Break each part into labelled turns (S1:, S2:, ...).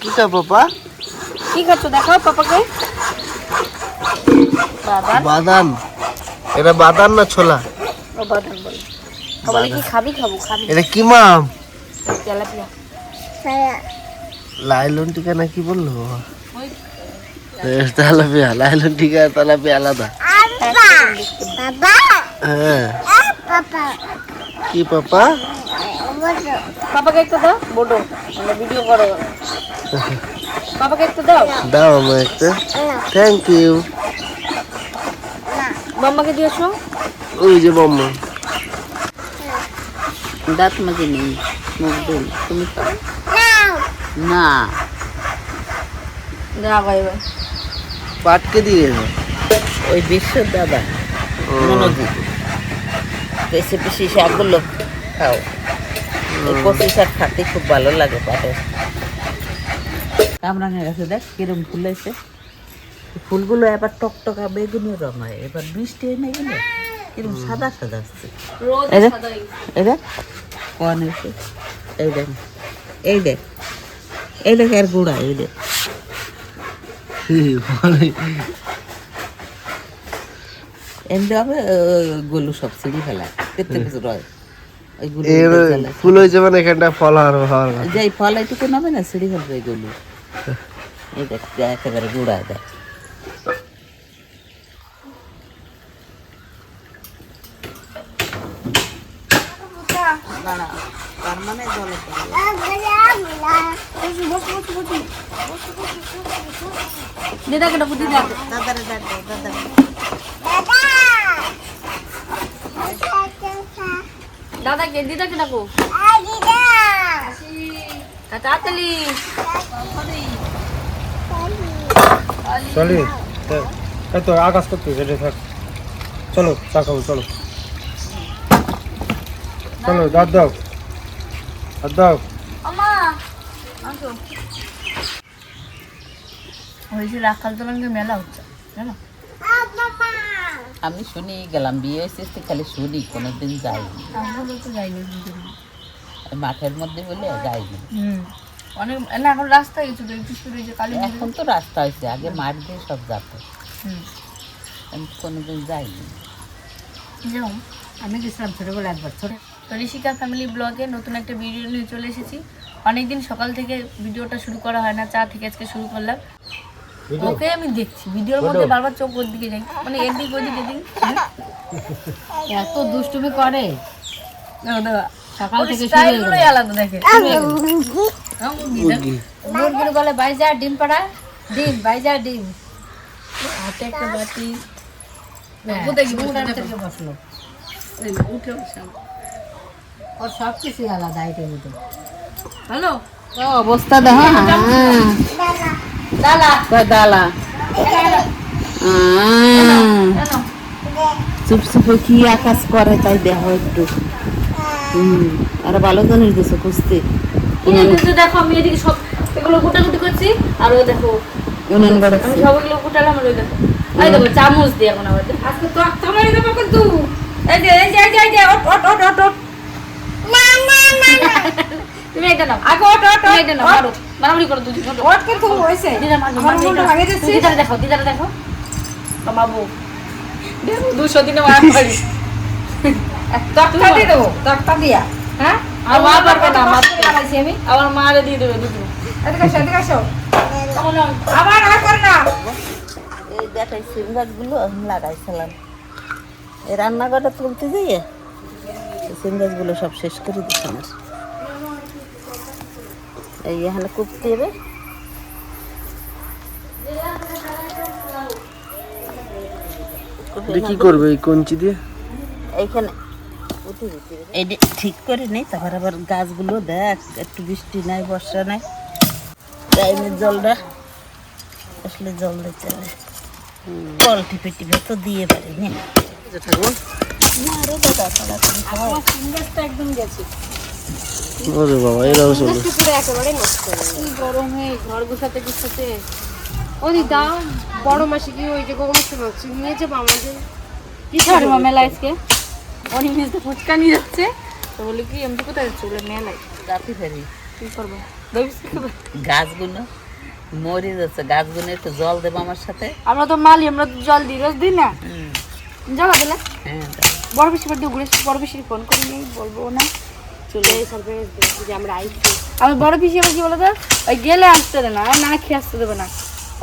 S1: কি কা পাপা?
S2: কি খাচ্ছ? দেখাও পাপাকে। বাদাম।
S1: বাদাম। এটা বাদাম না ছোলা?
S2: ও বাদাম বলে। কি খাবি? খাব খাবি।
S1: এটা কি মাম?
S2: তেলাপিয়া।
S1: লাইলন টিকা না কি বলল?
S2: ওই
S1: তেলাপিয়া। লাইলন টিকা তেলাপিয়া আলাদা। হ্যাঁ কি পাপা?
S2: পাপাকে একটু দাও বড়। ভিডিও করো পাপাকে একটু দাও।
S1: দাও আমার একটা। থ্যাংক ইউ
S2: মাম্মাকে দিয়েছ
S1: ওই যে মাম্মা।
S3: দাঁত মাঝে নেই মুখ দুল তুমি খাও। না।
S2: দাও এবার
S1: পাটকে দিয়ে
S3: ওই বিশ্বর দাদা। মনোজি পেশে পেশি শাকগুলো খাও। কচি শাক খাতে খুব ভালো লাগে পাটে কামরাঙের গাছে দেখ কিরম ফুল এই ফুলগুলো এবার টকটকা বেগুনি রং হয় এবার বৃষ্টি এনে গেলে কিরম সাদা সাদা আসছে এই দেখ।
S2: সাদা গেছে।
S3: এই দেখ কন হয়েছে এই দেখ এই দেখ এই দেখ আর গুঁড়া এই দেখ
S1: বলে,
S3: এমনি হবে গলু সব সিঁড়ি ফেলায় কিছু রয়।
S1: ফুল হয়েছে মানে এখানটা ফল হওয়ার কথা।
S3: ফল এইটুকু নেবে না সিঁড়ি ফেলবে এগুলো এই দেখ একেবারে গুঁড়া দেখ
S2: দিদাকে ডাকো দিদা
S3: দাদারে ডাক দাদা
S2: দাদাকে দিদাকে ডাকো তাড়াতাড়ি
S4: চলি এই তো আকাশ করতে রেডি থাক। চলো চা খাব চলো। চলো দাঁত দাও। দাঁত দাও।
S2: হয়েছে রাখাল তোলানকে মেলা হচ্ছে জানো?
S3: আমি শুনি গেলাম বিয়ে হয়েছে খালি শুনি কোনোদিন যাইনি। মাঠের মধ্যে বলে যাইনি।
S2: হুম। অনেক না এখন রাস্তা গেছিল একটু শুরু হয়েছে কালী
S3: এখন তো রাস্তা হয়েছে আগে মাঠ দিয়ে সব যেত। আমি কোনোদিন যাইনি।
S2: যেমন আমি গেছিলাম ছোটোবেলা একবার ছোট তো ঋষিকা ফ্যামিলি ব্লগে নতুন একটা ভিডিও নিয়ে চলে এসেছি। অনেকদিন সকাল থেকে ভিডিওটা শুরু করা হয় না চা থেকে আজকে শুরু করলাম। ওকে আমি দেখছি ভিডিওর মধ্যে বারবার চোখ ওর দিকে যাই মানে এদিক ওদিক এদিক
S5: এত দুষ্টুমি করে।
S2: সকাল থেকে আলাদা দেখে। হ্যাঁ, দেখ।
S5: মুরগির বলে বাইজা ডিম পাড়া? ডিম বাইজা ডিম।
S2: হাতে একটা বাটি।
S5: হ্যাঁ,
S2: দেখি দেখো।
S5: বসল?
S2: উঠে
S5: ওর সব কিছু আলাদা মতো
S2: হ্যালো?
S5: অবস্থা দেখো
S2: দাদা।
S3: দালা
S2: কেন
S3: চুপ চুপে কি আকাশ করে তাই দেহ একটু। হুম আর ভালো জানিস গেছে খুঁজতে
S2: কিন্তু দেখো আমি এদিকে সব এগুলো গুটাগুটি করছি আর ও দেখো
S3: উনান
S2: আমি সবগুলো গুটালাম আর ওই দেখো। এই দেখো চামচ দিয়ে এখন আবার আজকে তো তোমারই দেবো কিন্তু। এই যে এই যে এই যে এই যে ওট ওট ওট ওট ওট তুমি এটা নাও। আগে ওট ওট তুমি এটা নাও মারো মারামারি করো দুজন ওট ওট কিন্তু হইছে দিদা মারো মারো দিদারে দেখো দিদারে দেখো। দুশো দিনে মারা পারি তক্তা দিয়ে দেবো
S5: তক্তা দিয়া।
S2: হ্যাঁ? আর মা পারবে না মারতে।
S5: বানাইছি আমি।
S2: আমার মারে দিয়ে দেবে দুটো।
S5: এদিকে আসো এদিকে আসো।
S2: আমি-
S5: আবার আর করে না।
S3: এই দেখাই সিম গাছগুলো লাগাইছিলাম। এই রান্নাঘরটা তুলতে যাইয়ে সিম গাছগুলো সব শেষ করে দিচ্ছে আমার। এই এখানে কুপতে হবে
S1: এটা কি করবে এই কঞ্চি দিয়ে?
S3: এইখানে ঠিক করে নেই তারপর আবার গাছগুলো দেখ একটু বৃষ্টি নাই বর্ষা নাই। টাইমের জলটা আসলে জল দিতে হবে। কল টিপে টিপে তো দিয়ে পারি না।
S5: একদম গেছে।
S1: ওরে বাবা এরাও চলবে
S5: একেবারে নষ্ট
S2: গরম ঘর গুছাতে গুছাতে।
S5: ওদি দাও বড় মাসি কি ওই যে গরম মাছ নিয়ে যাব আমাদের।
S2: কি ছাড়বো মেলা আজকে। অনেক তো ফুচকা নিয়ে যাচ্ছে। তো বলি কি আমি কোথায় যাচ্ছি? বলে মেলায়।
S3: রাতে ফেরি।
S2: কি করব?
S3: গাছগুলো মরে যাচ্ছে। গাছগুলো একটু জল দেবো আমার সাথে।
S2: আমরা তো মালি আমরা তো জল দিই রোজ দিই না? যাবা দিলে
S3: হ্যাঁ।
S2: বড় বেশি বাড়ি ঘুরে বড় বেশি ফোন করি নেই বলব না।
S5: চলে সারপ্রাইজ যে আমরা আইছি।
S2: আমি বড় পিসি আবার কি বলতো? ওই গেলে আসতে দেবে না আর না খেয়ে আসতে দেবে না।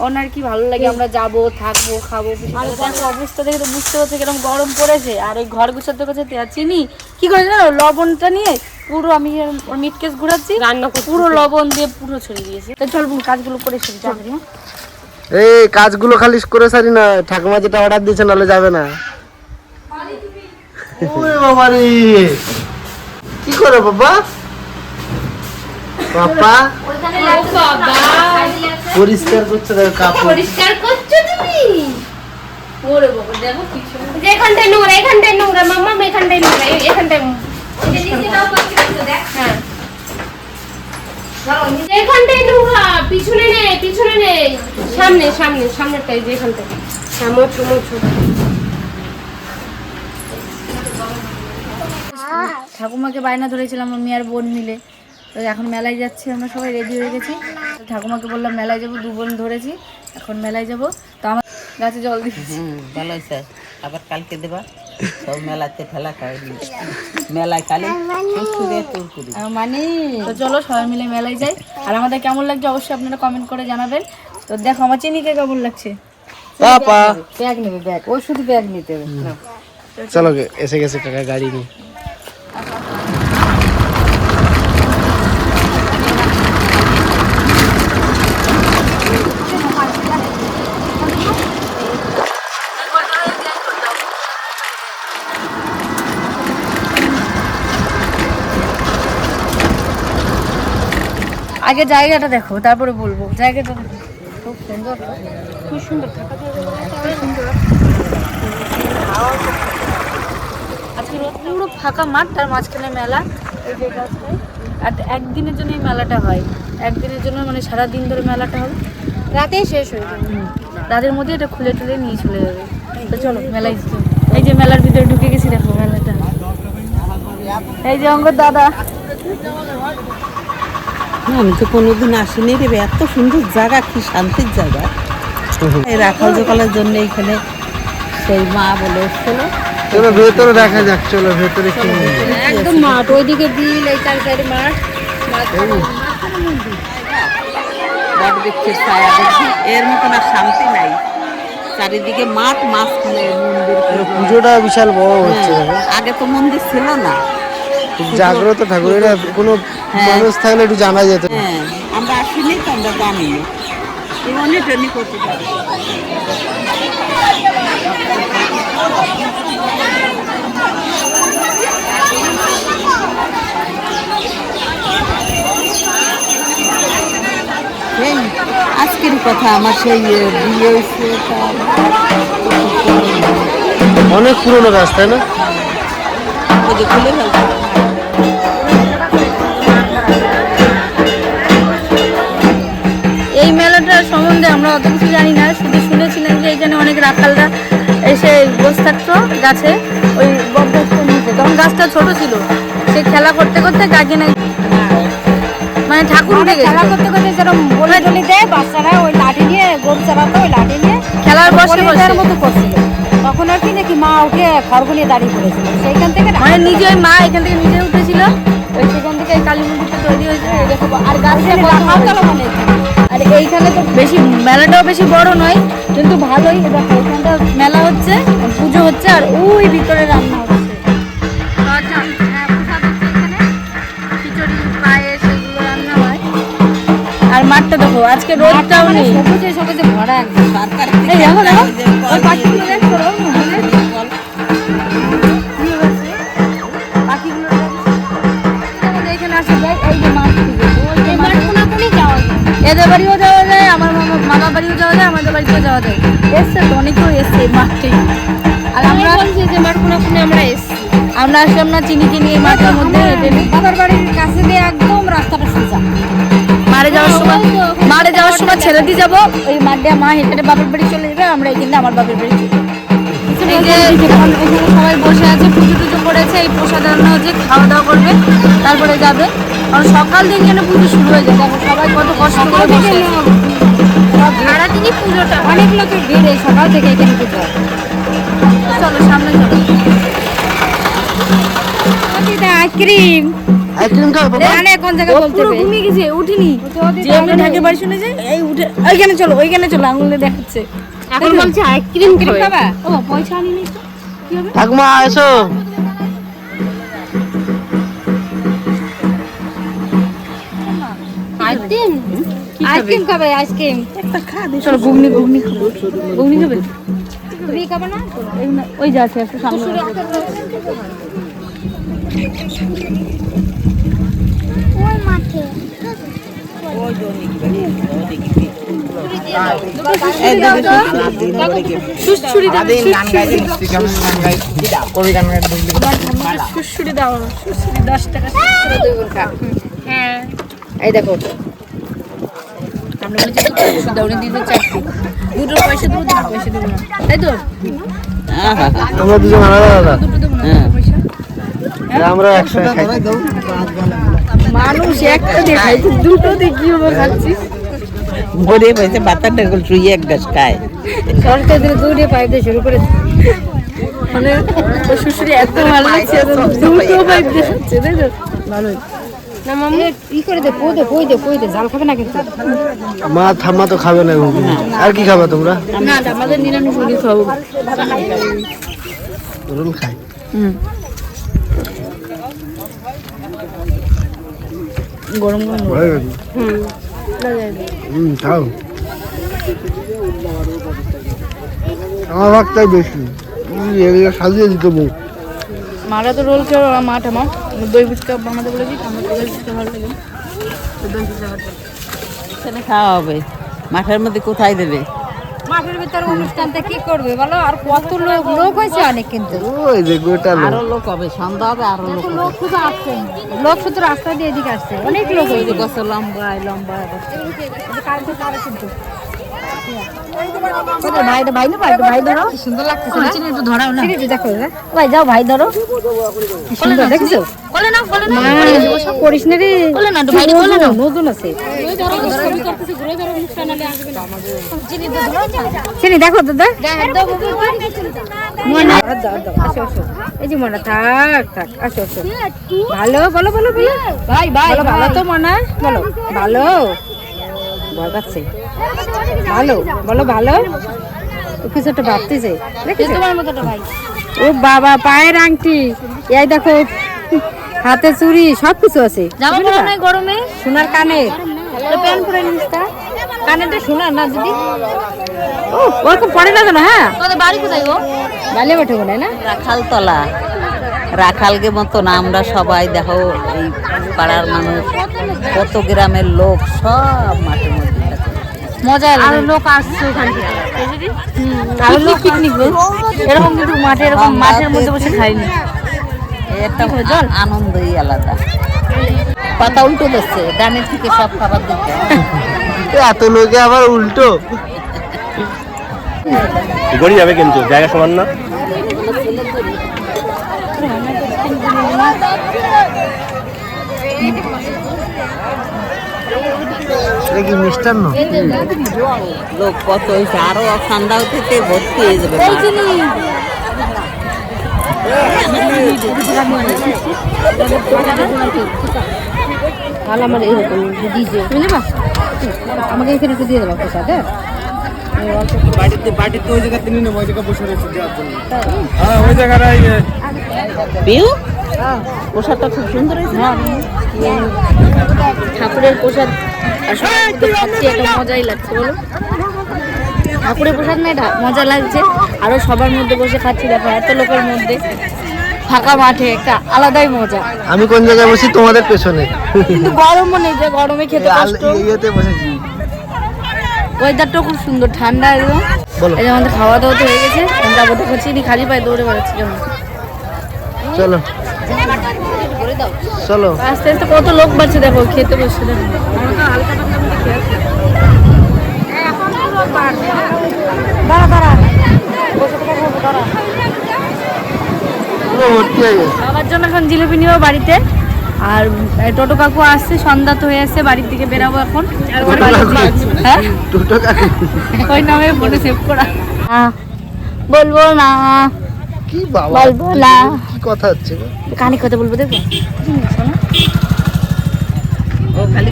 S2: ওনার কি ভালো লাগে? আমরা যাব থাকব খাব আর দেখো অবস্থা দেখে তো বুঝতে পারছি কীরকম গরম পড়েছে। আর ওই ঘর গুছাতে করছে চিনি? কি করে জানো? লবণটা নিয়ে পুরো আমি ওর মিট কেস ঘুরাচ্ছি।
S5: রান্না
S2: পুরো লবণ দিয়ে পুরো ছড়িয়ে দিয়েছে। তো চল বোন, কাজগুলো করে এসে যাবে হ্যাঁ?
S1: এই কাজগুলো খালি করে সারি না। ঠাকুমা যেটা অর্ডার দিয়েছে নাহলে যাবে না। ওরে বাবা রে কি করে বাবা? পাপা পরিষ্কার করছে দেখো কাপড়।
S5: পরিষ্কার করছ তুমি?
S2: ওরে বাবা দেখো কিছু
S5: এখানটায় নোংরা এখানটায় নোংরা মাম্মা এখানটায় নোংরা এখানটায় হ্যাঁ। এখানটায় নোংরা পিছনে নেই পিছনে নেই। সামনে সামনে সামনেরটাই যে এখানটায় হ্যাঁ মোছো মোছো।
S2: ঠাকুমাকে বায়না ধরেছিলাম আমি আর বোন মিলে। তো এখন মেলায় যাচ্ছি আমরা সবাই রেডি হয়ে গেছি। ঠাকুমাকে বললাম মেলায় যাব দু বোন ধরেছি এখন মেলায় যাব। তো আমার গাছে জল দিচ্ছি
S3: হুম ভালো হয়েছে। আবার কালকে দেবা সব মেলাতে ফেলা খাওয়াই মেলায় কালে
S2: মানে? তো চলো সবাই মিলে মেলায় যাই। আর আমাদের কেমন লাগছে অবশ্যই আপনারা কমেন্ট করে জানাবেন। তো দেখো আমার চিনিকে কেমন লাগছে? ব্যাগ নেবে ব্যাগ। ও শুধু ব্যাগ নিতে হবে।
S1: চলো এসে গেছে কাকা গাড়ি নিয়ে।
S2: আগে জায়গাটা দেখো তারপরে বলব। জায়গাটা। খুব সুন্দর। খুব সুন্দর। আজকে রোদ পুরো ফাঁকা মাঠ তার মাঝখানে মেলা। এই যে গাছটায়। আর একদিনের জন্য এই মেলাটা হয়। একদিনের জন্য মানে সারা দিন ধরে মেলাটা হবে।
S5: রাতেই শেষ হয়ে যাবে।
S2: রাতের মধ্যে এটা খুলে টুলে নিয়ে চলে যাবে। তো চলো মেলায়। এই যে মেলার ভিতরে ঢুকে গেছি দেখো মেলাটা। এই যে অঙ্গর দাদা।
S3: আমি তো কোনোদিন আসিনি রে এত সুন্দর জায়গা কি শান্তির জায়গা। রাখাল জোকালের জন্য এখানে সেই মা বলে এসেছিল।
S1: চলো ভেতরে দেখা যাক চলো ভেতরে কি
S5: একদম মাঠ ওইদিকে বিল এই চার মাঠ।
S3: বট বৃক্ষের ছায়া দেখছি। এর মতন আর শান্তি নাই। চারিদিকে মাঠ মাঝখানে মন্দির।
S1: পুজোটা বিশাল বড় হচ্ছে।
S3: হ্যাঁ, আগে তো মন্দির ছিল না।
S1: জাগ্রত ঠাকুর এটা কোনো
S3: হ্যাঁ।
S1: মানুষ থাকলে একটু জানা যেত।
S3: হ্যাঁ আমরা আসিনি তো আমরা জানি। না ট্রেনিং করতে পারি। এই আজকের কথা আমার সেই বিয়ে হয়েছে
S1: অনেক পুরনো তাই না?
S3: ওই যে খুলে ফেলতে
S2: সম্বন্ধে আমরা অত কিছু জানি না। শুধু শুনেছিলাম যে এখানে অনেক রাখালরা এসে বসে থাকতো গাছে। ওই নিচে। তখন গাছটা ছোট ছিল। সে খেলা করতে করতে গাছে না মানে ঠাকুর উঠে গেছে।
S5: খেলা করতে করতে যেরকম বলে টলি দেয় বাচ্চারা ওই লাঠি নিয়ে গরু চালাতো ওই লাঠি নিয়ে।
S2: খেলার বসে বসে।
S5: মতো করছিল। তখন আর কি নাকি মা উঠে খড়গ নিয়ে দাঁড়িয়ে পড়েছিল সেইখান থেকে
S2: মানে নিজে ওই মা এখান থেকে নিজে উঠেছিল। ওই সেখান থেকে কালী মন্দিরটা তৈরি হয়েছে এই দেখো আর গাছটা।
S5: মানে
S2: আর এইখানে তো বেশি মেলাটাও বেশি বড় নয় কিন্তু ভালোই। দেখো এখানটা মেলা হচ্ছে পুজো হচ্ছে আর ওই ভিতরে রান্না হচ্ছে। রান্না হয়। আর মাঠটা দেখো আজকে রোদটাও নেই।
S5: সবুজে সবুজে ভরা একদম
S3: সরকার
S2: এদের বাড়িও যাওয়া যায় আমার মামা বাড়িও যাওয়া যায় আমাদের বাড়িতেও যাওয়া যায়। এসছে তো অনেকেও এসছে এই মাঠে। আর আমরা
S5: বলছি যে মাঠ কোনাকুনি আমরা এসছি।
S2: আমরা আসলাম না চিনি নিয়ে এই মাঠের মধ্যে
S5: বাবার বাড়ির কাছে দিয়ে একদম রাস্তাটা সোজা।
S2: মারে যাওয়ার সময় মারে যাওয়ার সময় ছেড়ে দিয়ে যাব। ওই মাঠ দিয়ে মা হেঁটে বাপের বাড়ি চলে যাবে আমরা এখানে আমার বাপের বাড়ি চলে এই যে সবাই বসে আছে পুজো টুজো করেছে এই প্রসাদ হচ্ছে খাওয়া দাওয়া করবে তারপরে যাবে। কারণ সকাল থেকে এখানে পুজো শুরু হয়ে যায়। দেখো সবাই কত কষ্ট করে বসে আছে। সারাদিনই পুজোটা। অনেক লোকের ভিড় এই সকাল থেকে এখানে পুজো চলো সামনে চলো। আইসক্রিম।
S1: আইসক্রিম খাও বাবা?
S2: কোন বলতে ঘুমিয়ে গেছে উঠিনি। যে আমরা ঢাকে বাড়ি শুনে যাই এই উঠে। ওইখানে চলো ওইখানে চলো আঙুলে দেখাচ্ছে।
S5: এখন বলছে আইসক্রিম খাবে।
S2: খাবা? ও পয়সা আনিনি কি হবে?
S1: ঠাকুমা এসো।
S5: Ice cream?
S2: আইসক্রিম খাবে আইসক্রিম। একটা খা দে চলো ঘুগনি ঘুগনি খাব। ঘুগনি খাবে? তুমি খাবে না? ওই যে আছে একটু সামনে। হ্যাঁ এই দেখো। আমরা বলেছি তো পয়সা দাও উনি দিতে চারটে দুটো পয়সা দেবো দুটো পয়সা দেবো না। তাই তো?
S3: আহা,
S1: তোমরা দুজন আলাদা আলাদা?
S2: দুটো দেবো না
S3: হ্যাঁ।
S2: পয়সা
S1: আমরা একসাথে খাই।
S2: মানুষ একটা দিয়ে দুটো কি হবে খাচ্ছিস
S3: ভরে এক গাছ খায়
S2: সরকার শুরু করে মানে ওর এত ভালো লাগছে এত দুটো পাইপ দিয়ে তাই তো? ভালোই। না মামু ই করে দে পই দে পই দে পই দে জাল খাবে না কিন্তু।
S1: মা ঠাম্মা তো খাবে না আর কি খাবা তোমরা?
S2: না না, আমাদের নিরামিষ মুড়ি খাব।
S1: রোল খাই।
S2: গরম গরম
S1: হয়ে গেছে হুম খাও। আমার ভাগটাই বেশি। এগুলো সাজিয়ে দিত বউ।
S2: মারা তো রোল খেয়ে ওরা মাঠ আমার দই ফুচকা বানাতে বলেছি আমার দই ফুচকা ভালো লাগে দই ফুচকা।
S3: খাওয়া হবে। মাঠের মধ্যে কোথায় দেবে?
S2: মাঠের ভিতরে অনুষ্ঠানটা কি করবে বলো? আর কত লোক লোক হয়েছে অনেক কিন্তু।
S1: ওই যে গোটা লোক।
S3: আরও লোক হবে সন্ধ্যা হবে আরও লোক হবে।
S2: লোক শুধু আসছে। লোক শুধু রাস্তা দিয়ে এদিকে আসছে। অনেক লোক হয়েছে।
S3: গাছ লম্বায় লম্বায়
S2: ভাই ভাই না ভাই ভাই ধরো। সুন্দর লাগতেছে না? চিনি একটু ধরাও না। চিনি দেখো ভাই যাও ভাই ধরো। কি সুন্দর দেখছ? কোলে না কোলে না করিস না রে। কোলে না ভাই কোলে না নতুন আছে। চিনি দেখো দাদা। ময়না দাও দাও আসো আসো। এই যে মনা থাক থাক আসো আসো। ভালো বলো বলো বলো ভাই ভাই ভালো তো মনা বলো ভালো। ভয় পাচ্ছে ভালো বলো ভালো? ও কিছু একটা ভাবতেছে। ও বাবা পায়ের আংটি। এই দেখো হাতে চুড়ি সব কিছু আছে গরমে? সোনার কানের। প্যান পরে নিস কানেরটা সোনার না যদি ও ওরকম পরে না কেন হ্যাঁ? বাড়ি কোথায় গো? না?
S3: রাখাল তলা রাখালকে মতন আমরা সবাই দেখো এই পাড়ার মানুষ কত গ্রামের লোক সব মাঠের মধ্যে
S2: মজা আর লোক আসছে ওখান থেকে। আর লোক পিকনিক এরকম কিন্তু মাঠে এরকম মাঠের মধ্যে বসে খাইনি।
S3: একটা আনন্দই আলাদা। পাতা উল্টো দিচ্ছে ডানের থেকে সব খাবার দিচ্ছে।
S1: এত লোকে আবার উল্টো?
S6: গড়ি যাবে কিন্তু জায়গা সমান না
S1: এটা কি মিষ্টান্ন?
S3: লোক কত হয়েছে? আরও ঠান্ডা হতে ভর্তি হয়ে যাবে
S2: আমার এরকম দিয়েছে আমাকে এখানে একটু দিয়ে দেবো প্রসাদ হ্যাঁ?
S4: বাড়িতে বাড়িতে ওই জায়গাতে নিয়ে নেব ওই জায়গা বসে রয়েছে দেওয়ার জন্য। হ্যাঁ ওই জায়গাটাই
S3: পোশাকটা খুব সুন্দর হয়েছে
S2: ঠাকুরের প্রসাদ আর সবার মধ্যে খাচ্ছি একটা মজাই লাগছে বলো। ঠাকুরের প্রসাদ না মজা লাগছে। আরও সবার মধ্যে বসে খাচ্ছি দেখো এত লোকের মধ্যে। ফাঁকা মাঠে একটা আলাদাই মজা।
S1: আমি কোন জায়গায় বসি তোমাদের পেছনে।
S2: কিন্তু গরমও নেই যে গরমে খেতে কষ্ট।
S1: ইয়েতে বসেছি।
S2: ওয়েদারটা খুব সুন্দর ঠান্ডা একদম।
S1: বলো।
S2: এই যে আমাদের খাওয়া দাওয়া তো হয়ে গেছে আমি যাব দেখো চিনি খালি পায়ে দৌড়ে বেড়াচ্ছি যেমন
S1: চলো। চলো।
S2: আস্তে আস্তে কত লোক বাড়ছে দেখো খেতে বসে দেখো। দাঁড়া দাঁড়া। বাবার জন্য এখন জিলিপি নিব বাড়িতে। আর টোটো কাকু আসছে সন্ধ্যা তো হয়ে আসছে বাড়ির দিকে বেরাবো এখন। হ্যাঁ? ওই নামে ফোনে সেভ করা। বলব না। বলব না।
S1: কথা হচ্ছে গো?
S2: কানে কথা বলব দেখো
S3: ও খালি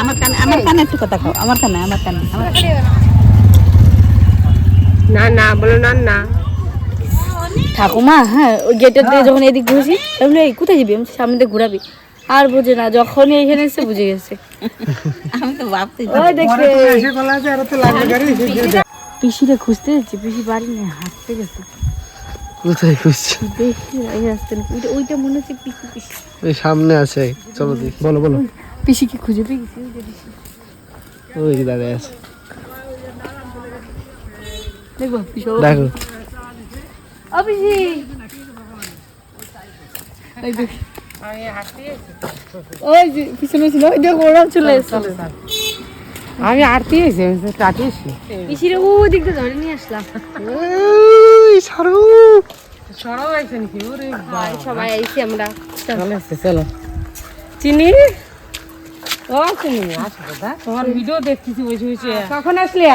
S3: আমার কানে আমার কানে একটু কথা খাও আমার কানে আমার কানে আমার
S5: না না বলো না না।
S2: ঠাকুমা হ্যাঁ ওই গেটের দিয়ে যখন এদিক ঘুরছি আমি কোথায় যাবি? আমি সামনে দিয়ে ঘুরাবি। আর বুঝে না যখনই এখানে এসে বুঝে গেছে।
S3: আমি তো ভাবতে
S2: ওই দেখে।
S4: এসে বলা আছে আর তো লাগবে গাড়ি
S2: পিসিরে খুঁজতে যাচ্ছি পিসি বাড়ি নেই হাঁটতে গেছে।
S1: কোথায় খুঁজছো?
S2: দেখি এই আসতে ওইটা ওইটা মনে হচ্ছে পিসি পিসি।
S1: ওই সামনে আছে চলো দেখি। বলো বলো।
S2: পিসিকে খুঁজে পেয়ে গেছি ওই যে
S1: দাদা আছে।
S2: দেখব পিসি
S1: দেখো।
S2: ও পিসি। এই দেখ। ওই যে পিছনে ছিল ওই দেখো ওরাও চলে এসছে।
S7: আমি আরতি এসে কাটিয়েছি
S2: পিসিরে ওই দিক দিয়ে ধরে নিয়ে আসলাম
S1: এই সারু।
S7: সরাও আছে নাকি? ওরে
S5: ভাই সবাই আইছি আমরা।
S7: চলে। এসছে চলো। চিনি? ও চিনি আসো দাদা। তোমার ভিডিও দেখতেছি বসে বসে। কখন আসলে?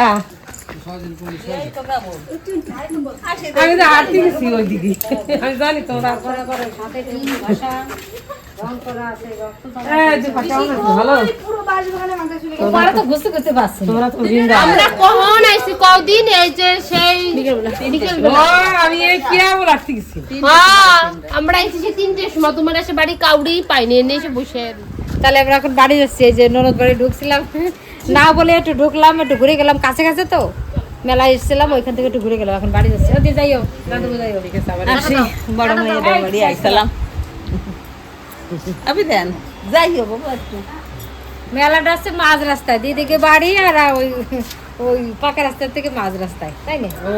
S7: আমি তো আরতি গেছি ওইদিকে। আমি জানি তোমরা করে করে এই যে পাশে আমার ভালো। তোমরা তো বুঝতে করতে পারছ তোমরা তো জিন্দা।
S5: আমরা কখন আইছি কদিন এই যে সেই বিকেল
S7: ও আমি গেছি।
S5: হ্যাঁ আমরা আইছি সেই তিনটের সময়। তোমার এসে বাড়ি কাউড়ি পাইনি এনে এসে বসে।
S8: তাহলে আমরা এখন বাড়ি যাচ্ছি এই যে ননদ বাড়ি ঢুকছিলাম। না বলে একটু ঢুকলাম একটু ঘুরে গেলাম। কাছে কাছে তো মেলায় এসেছিলাম ওইখান থেকে একটু ঘুরে গেলাম। এখন বাড়ি যাচ্ছি। ওদি যাইও দাদু যাইও
S3: আসি। বড় মেয়েদের বাড়ি আইসালাম আমি দেন। যাই হোক
S8: মেলাটা আছে মাঝ রাস্তায়। দিদিকে বাড়ি আর ওই ওই পাকা রাস্তার থেকে মাঝ রাস্তায়। তাই না?
S7: ও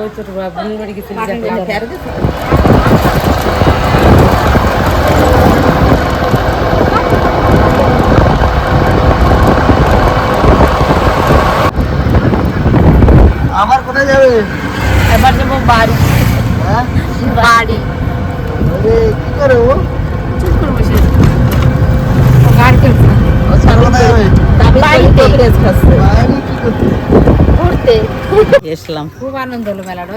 S7: বোন বাড়ি গেছি
S8: পাখির ভিতরে।
S3: আর কিছু
S1: আবার কোথায় যাবে
S2: এবার যাব বাড়ি
S1: হ্যাঁ
S2: বাড়ি
S1: আরে কি করে ও। ও
S8: খুব আনন্দ হলো মেলাটা।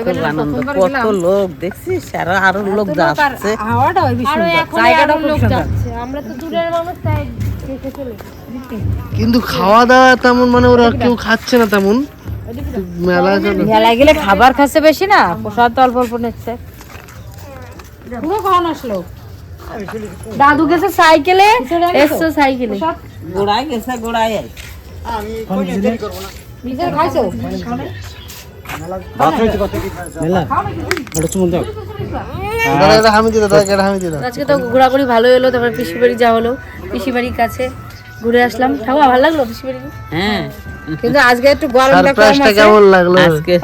S3: কত লোক দেখছিস? আরও আরও লোক যাচ্ছে।
S8: জায়গাটা
S5: লোক যাচ্ছে। আমরা তো দূরের মানুষ তাই
S1: কিন্তু খাওয়া দাওয়া তেমন মানে ওরা কেউ খাচ্ছে না তেমন।
S8: মেলায় গেলে খাবার খাচ্ছে বেশি না? প্রসাদ তো অল্প অল্প নিচ্ছে। পুরো কখন আসলো।
S2: দাদু গেছে সাইকেলে এসছে সাইকেলে।
S3: গোড়ায় গেছে গোড়ায় আমি
S8: নিজে খাইছো?
S1: দাদা এটা হামি দিদা দাদা এটা হামি দিদা
S2: আজকে তো ঘোরাঘুরি ভালো এলো তারপর পিসি বাড়ি যা হলো। পিসি বাড়ির কাছে ঘুরে আসলাম। ঠাকুমা ভালো লাগল?
S3: হ্যাঁ।
S8: কিন্তু আজকে একটু গরমটা কম আছে।
S1: কেমন লাগল?
S3: আজকে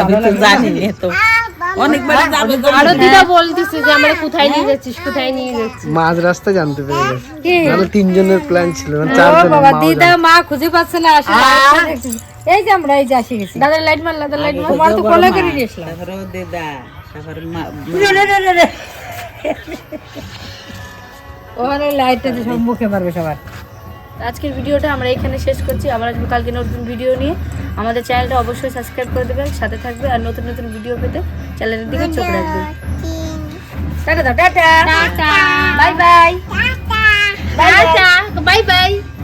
S3: আমি তো জানি না তো। অনেকবার যাবে
S5: আরও দিদা বলতেছে যে আমরা কোথায় নিয়ে যাচ্ছিস কোথায় নিয়ে যাচ্ছিস?
S1: মাঝ রাস্তা জানতে পেরে গেছে? নাহলে তিনজনের প্ল্যান ছিল না
S8: ও
S1: চারজন
S8: বাবা দিদা মা খুঁজে পাচ্ছে না আসলে এই যে আমরা এই যে আসি গেছি।
S2: দাদা লাইট মার দাদা লাইট মার।
S8: তোমার তো কোলে করে নিয়ে আসলাম।
S3: তারপরে দিদা তারপরে মা-
S8: ওখানে লাইটটা যে সব মুখে মারবে সবার।
S2: আজকের ভিডিওটা আমরা এখানে শেষ করছি। আবার আসব কালকে নতুন ভিডিও নিয়ে। আমাদের চ্যানেলটা অবশ্যই সাবস্ক্রাইব করে দেবে সাথে থাকবে আর নতুন নতুন ভিডিও পেতে চ্যানেলের দিকে চোখ রাখবে
S8: tata tata.
S5: Bye
S2: bye. Bye
S5: tata.